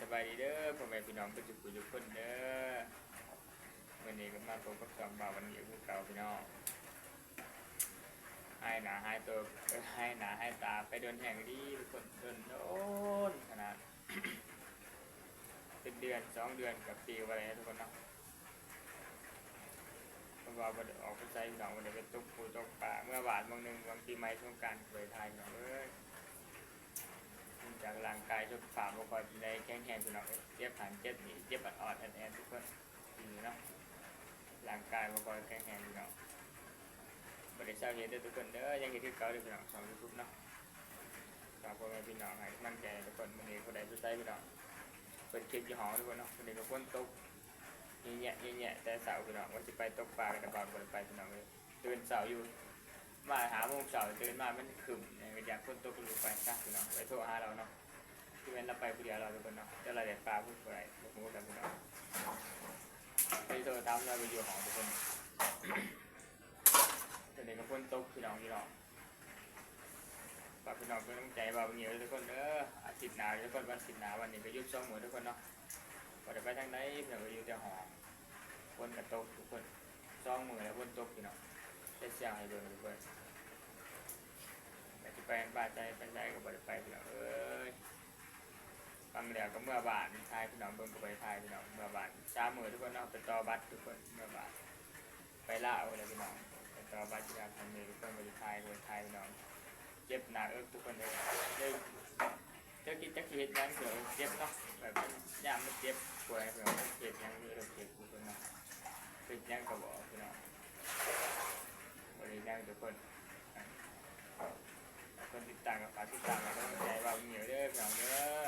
สบายดีเด้อพ่อแม่พี่น้องก็จุกุทุกคนเด้อวันนี้ก็มาพบกับสองบ่าววันนี้คือเก่าพี่น้องให้หนาให้ตัวให้หนาให้ตาไปเดินแห่งดีทุกคนเดินโดนขนาดเป็นเดือนสองเดือนกับปีอะไรทุกคนเนาะเพราะว่าบ่ได้ออกไปใช้พี่น้องวันนี้ไปตกปูตกปลาเมื่อบาทบางหนึ่งบางปีใหม่สงการเคยทายพี่น้องเอ้ย จากร่างกายสุขภาพบ่ค่อยได้แข็งแรงพี่น้องเจ็บหันเจ็บหนีเจ็บอ่อนๆแอนทุกคนนี่เนาะร่างกายบ่ค่อยแข็งแรงพี่น้องบ่ได้เศร้าเฮ็ดเด้ทุกคนเด้อยังเฮ็ดคือเก่าเด้อพี่น้องสอง YouTube เนาะฝากพ่อแม่พี่น้องให้กำลังใจทุกคนมื้อนี้ผู้ใดผู้ใดพี่น้องเปิดคลิปยู่ห้อทุกคนเนาะมื้อนี้ก็ฝนตกแย่ๆแย่ๆแต่เช้าพี่น้องว่าสิไปตกปลากันแต่ก่อนไปพี่น้องเอ้ยตื่นเช้าอยู่ มาหาโมงเช้าตื่นมามันขึ้นเนี่ยก็อยากฝนตกก็รู้ไปซะพี่น้องไปโทรหาเราเนาะที่เป็นเราไปผู้เดียวเราทุกคนเนาะจะเราเด็ดปลาพูดอะไรผมพูดกันพี่น้องไปโซตามเราไปอยู่หอทุกคนตอนนี้ก็พ้นตกพี่น้องพี่น้องฝากพี่น้องเป็นกำลังใจบ่าวเหนียวทุกคนเด้ออาทิตย์หน้าทุกคนวันอาทิตย์หนาววันนี้ก็ยุบสองหมือทุกคนเนาะก็จะไปทางไหนพี่น้องก็อยู่แต่หอพ้นกับตกทุกคนสองมือแล้วพ้นตกพี่น้องได้เสียงให้เบิ่งทุกคนแต่ที่ ไปบ้านใจไปใจก็บ่ได้ไปพี่น้องเอ้ยฟังแล้วก็เมื่อบานทายพี่น้องเบิ่งก็ไปทายพี่น้องเมื่อบานสามมือทุกคนเนาะไปต่อบัตรทุกคนเมื่อบานไปล่าเอาเลยพี่น้องไปต่อบัตรที่การทำเลยทุกคนไปทายไปทายพี่น้องเจ็บหนักเอิกทุกคนเลยเรื่องเจ้าคิดจักชีวิตนั้นเผื่อเจ็บเนาะแบบมันยามมันเจ็บป่วยเผื่อมันเจ็บยังมีเราเจ็บทุกคนเนาะเป็นยังก็บอกพี่น้องบริยังทุกคน ติดตามกับฝากติดตามกับกำลังใจว่าเหนียวเด้อพี่น้องเด้อ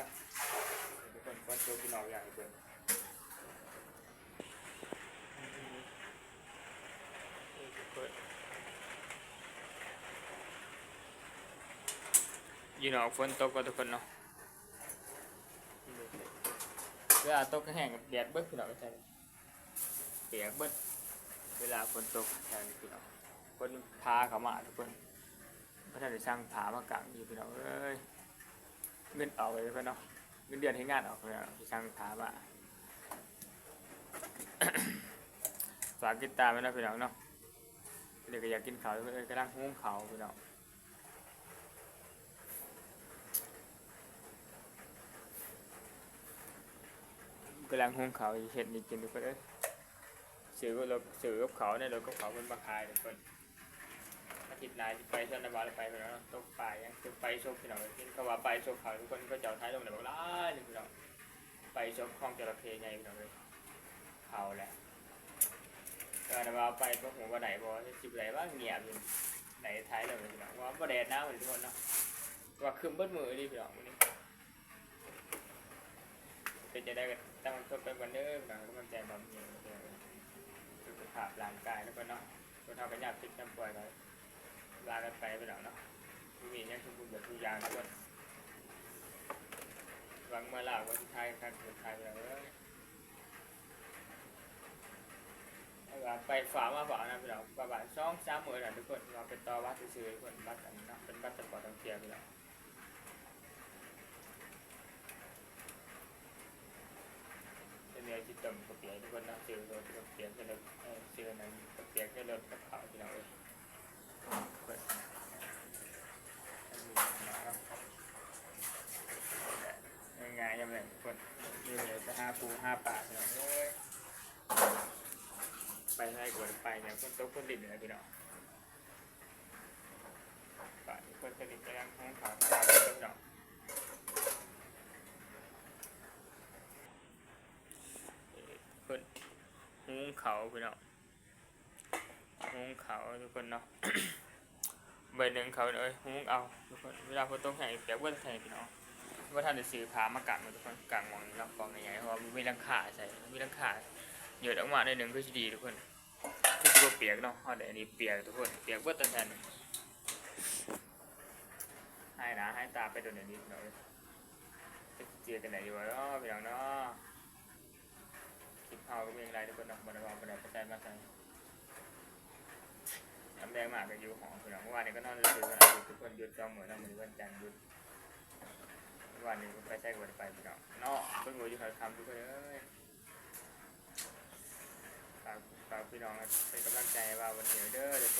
ทุกคนคนโชว์พี่น้องอย่างทุกคนยีนออกฝนตกก็ทุกคนเนาะเวลาตกก็แห้งกับแดดเบิดพี่น้องใช่ไหมเปียกเบิดเวลาฝนตกใช่พี่น้องคนพาเขามาทุกคน พระท่านได้สร้างผามากลางอยู่พี่น้องเอ้ยเงินออกเลยเพื่อนเนาะเงินเดือนให้งานออกเลยที่สร้างผามาฝากติดตามไว้นะพี่น้องเนาะเดี๋ยวก็อยากกินข้าวเพื่อนกำลังหุงข้าวพี่น้องกำลังหุงข้าวเห็ดนี่กินทุกคนเอ้ยซื้อรถซื้อกับเขาเนี่ยรถกับเขาเป็นมาขายทุกคน อาทิตย์หน้าสิไปชนบาลไปไปแล้วตกปลายังจะไปชกพี่น้องกินเขาว่าไปชกเขาทุกคนก็เจ้าท้ายลงไหนบอกล่านี่พี่น้องไปชกคลองจระเข้ใหญ่พี่น้องเลยเขาแหละก็นะว่าไปก็หัวว่าไหนบอกสิบไหนว่าเงียบอยู่ไหนท้ายลงเลยพี่น้องว่าประเด็นน้ำเหมือนทุกคนเนาะว่าคืมเบิดมือดิพี่น้องวันนี้เป็นจะได้กันตั้งทบไปวันเด้อพี่น้องก็มันใจบำเพ็ญสุขภาพร่างกายแล้วก็เนาะคนเท่ากันยากติดน้ำป่วยไป ลากันไปไปแล้วเนาะมีเนี่ยคือบุญแบบทุยางทุกคนหวังมื่อลาวันที่ไทยครับสุดท้ายไปแล้วไปฝามาฝานะพี่น้องประมาณสองสามหมื่นนะทุกคนเราเป็นต่อบัตรซื้อๆทุกคนบัตรอันนี้นเป็นบัดตรสปอร์ตท่องเทียพี่น้องเป็นเนื้อที่ต้มกระเปียกทุกคนนะซื้อรถกระเปียกก็เลยเออซื้อนั้นกระเปียกก็เลยกับเขาพี่น้องเอ้ย ง่ายๆยังไงคนนี่เลยจะห้าปูห้าปาพี่น้อเอ้ยไปให้กวนไปเนี่ยคนโตคนดินเลยพี่น้องปากคนสนิทก็ยังห้องขาวมาพี่น้องคนหุงเขาพี่น้องหุงเขาทุกคนเนาะ ใบอร์หนึ่งเขาเลยหุ้งเอาทุกคนเวลาฝนตกแห้งเปียกเบิ้ลแห้งพี่น้องว่าท่านจะซื้อผ้ามากางมาทุกคนกางมองลำกองใหญ่ๆเพราะมีรังขาใส่มีรังขาเหยอะออกมาในหนึ่งก็จะดีทุกคนคือตัวเปียกเนาะเอาแต่อันนี้เปียกทุกคนเปียกเบิ้ลตันแทนให้นะให้ตาไปโดนอย่างนี้หน่อยจะเจอกันไหนอยู่วะเนาะพี่น้องเนาะคลิปเฮาก็มีอะไรทุกคนเนาะบันดาลบันดาลปัจจัยมาใส่ แดงมากกับยูหอมพี่น้องเมื่อวานนี้ก็นอนซื้อๆกันทุกคนหยุดจองเหมือนน้ำมือวันจันทร์หยุดเมื่อวานนี้ก็ไปใช้กวดไปพี่น้องเนาะเป็นหัวอยู่หอคำทุกคนเอ้ยฝากฝากพี่น้องเป็นกำลังใจว่าวันนี้เด้อเดี๋ยวคนวันนี้ก